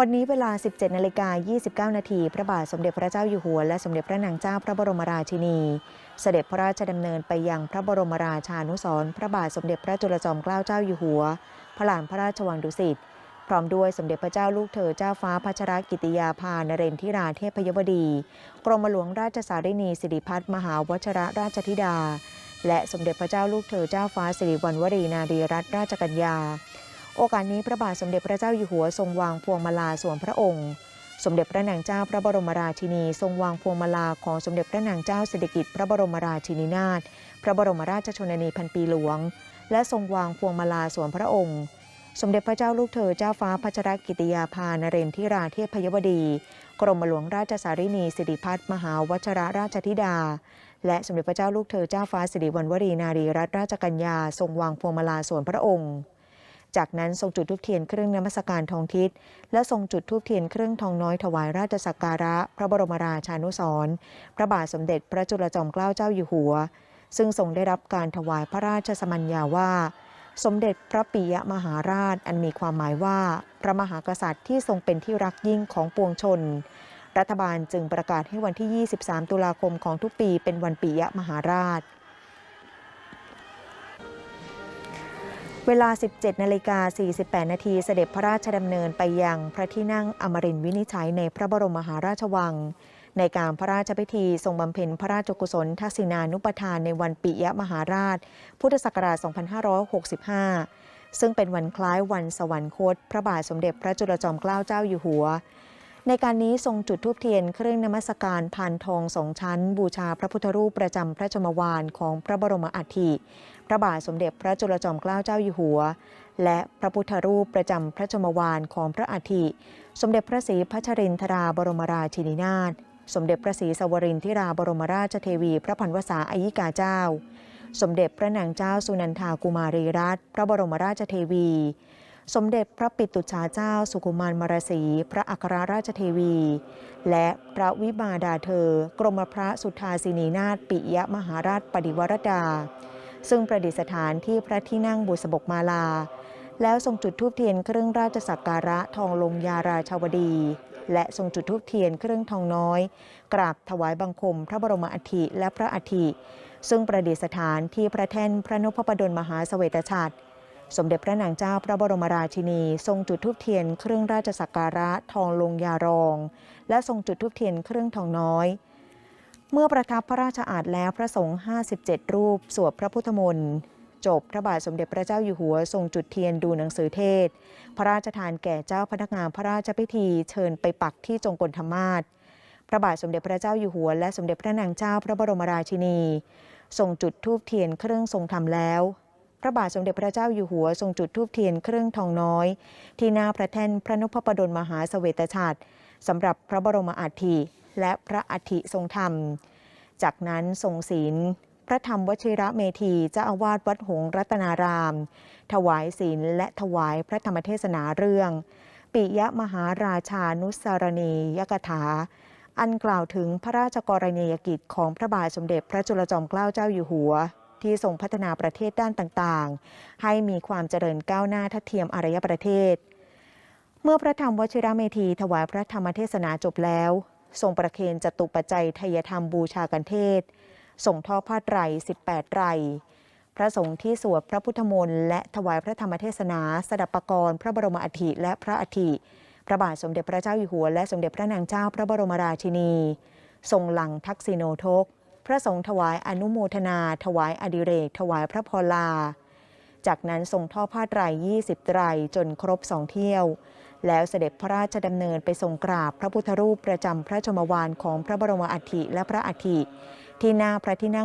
วันนี้เวลา 17นาฬิกา29 นาทีพระบาทสมเด็จพระเจ้าอยู่หัว และสมเด็จพระนางเจ้าพระบรมราชินี เสด็จพระราชดำเนินไปยังพระบรมราชานุสรณ์พระบาทสมเด็จพระจุลจอมเกล้าเจ้าอยู่หัว พระลานพระราชวังดุสิตพร้อมด้วยสมเด็จพระเจ้าลูกเธอเจ้าฟ้าพัชรกิติยาภานเรนทิราเทพยวดี กรมหลวงราชสารินีสิริพัฒน์มหาวชรราชธิดา และสมเด็จพระเจ้าลูกเธอเจ้าฟ้าสิริวัณวรีนารีรัตนราชกัญญา โอกาสนี้พระบาทสมเด็จพระเจ้าอยู่หัวทรงวางพวงมาลาสวมพระองค์ สมเด็จพระนางเจ้าพระบรมราชินี ทรงวางพวงมาลาของสมเด็จพระนางเจ้าสิริกิติ์พระบรมราชินีนาถพระบรมราชชนนีพันปีหลวง และทรงวางพวงมาลาสวมพระองค์ สมเด็จพระเจ้าลูกเธอเจ้าฟ้าพัชรกิติยาภานเรนทิราเทพยวดี กรมหลวงราชสารินีสิริพัฒน์มหาวชรราชธิดาและสมเด็จพระเจ้าลูกเธอเจ้าฟ้าสิริวัณวรีนารีรัตนราชกัญญาทรงวางพวงมาลาสวนพระองค์ จากนั้นทรงจุดธูปเทียนเครื่องนมัสการทองทิศและทรงจุดธูปเทียนเครื่องทองน้อยถวายราชสักการะ พระบรมราชานุสร์พระบาทสมเด็จพระจุลจอมเกล้าเจ้าอยู่หัว ซึ่งทรงได้รับการถวายพระราชสมัญญาว่า สมเด็จพระปิยมหาราชอันมีความหมายว่า พระมหากษัตริย์ที่ทรงเป็นที่รักยิ่งของปวงชนรัฐบาลจึงประกาศให้วันที่ 23 ตุลาคมของทุกปีเป็นวันปิยมหาราช เวลา 17นาฬิกา48 นาทีเสด็จพระราชดำเนินไปยังพระที่นั่งอมรินวินิจฉัยในพระบรมมหาราชวัง ในการพระราชพิธีทรงบำเพ็ญพระราชกุศลทักษิณานุปทานในวันปิยมหาราช พุทธศักราช 2565 ซึ่งเป็นวันคล้ายวันสวรรคต พระบาทสมเด็จพระจุลจอมเกล้าเจ้าอยู่หัว ในการนี้ทรงจุดธูปเทียนเครื่องนมัสการพานทองสองชั้น บูชาพระพุทธรูปประจำพระชมวานของพระบรมอัฐิพระบาทสมเด็จพระจุลจอมเกล้าเจ้าอยู่หัว และพระพุทธรูปประจำพระชมวานของพระอัฐิสมเด็จพระศรีพัชรินทราบรมราชินีนาถสมเด็จพระศรีสวรินทิราบรมราชเทวี พระพันวษาอายิกาเจ้า สมเด็จพระนางเจ้าสุนันทากุมารีรัตน์พระบรมราชเทวี สมเด็จพระปิตุชาเจ้าสุขุมารมรสี พระอัครราชเทวี และพระวิมาดาเธอ กรมพระสุทธาสินีนาถปิยมหาราชปฏิวรดา ซึ่งประดิษฐานที่พระที่นั่งบุษบกมาลา แล้วทรงจุดธูปเทียนเครื่องราชสักการะทองลงยาราชาวดี และทรงจุดธูปเทียนเครื่องทองน้อย กราบถวายบังคม พระบรมอัฐิและพระอัฐิซึ่งประดิษฐานที่พระแท่นพระนพปดลมหาเสวตฉัตร สมเด็จพระนางเจ้าพระบรมราชินี ทรงจุดธูปเทียนเครื่องราชสักการะทองลงยารอง และทรงจุดธูปเทียนเครื่องทองน้อย เมื่อประทับพระราชอาณแล้วพระสงฆ์57 รูป สวดพระพุทธมนต์จบพระบาทสมเด็จพระเจ้าอยู่หัวทรงจุดเทียนดูหนังสือเทศ พระราชทานแก่เจ้าพนักงานพระราชพิธีเชิญไปปักที่จงกลธรรมาศพระบาทสมเด็จพระเจ้าอยู่หัว และสมเด็จพระนางเจ้าพระบรมราชินีทรงจุดธูปเทียนเครื่องทรงธรรมแล้ว พระบาทสมเด็จพระเจ้าอยู่หัวทรงจุดธูปเทียนเครื่องทองน้อย ที่หน้าพระแท่นพระนพปดลมหาเสวตฉัตรสำหรับพระบรมอัฐิและพระอัฐิทรงธรรม จากนั้นทรงศีล พระธรรมวชิระเมธีเจ้าอาวาสวัดหงรัตนาราม ถวายศีลและถวายพระธรรมเทศนาเรื่อง ปิยมหาราชานุสารณียกถา อันกล่าวถึงพระราชกรณียกิจของพระบาทสมเด็จพระจุลจอมเกล้าเจ้าอยู่หัว ที่ทรงพัฒนาประเทศด้านต่างๆ ให้มีความเจริญก้าวหน้าทัดเทียมอารยประเทศ เมื่อพระธรรมวชิระเมธีถวายพระธรรมเทศนาจบแล้ว ทรงประเคนจตุปัจจัยทายธรรมบูชากันเทศส่งทอดผ้าไตร 18 ไตร พระสงฆ์ที่สวดพระพุทธมนต์และถวายพระธรรมเทศนาสดับประกรณ์พระบรมอัฐิและพระอัฐิพระบาทสมเด็จพระเจ้าอยู่หัวและสมเด็จพระนางเจ้าพระบรมราชินี ทรงหลังทักษิโนทก พระสงฆ์ถวายอนุโมทนา ถวายอดิเรก ถวายพระพลา จากนั้นทรงทอผ้าไตร20ไตรจนครบสองเที่ยว แล้วเสด็จพระราชดำเนินไปทรงกราบพระพุทธรูปประจำพระชมวานของพระบรมอัฐิและพระอัฐิที่หน้าพระที่นั่ง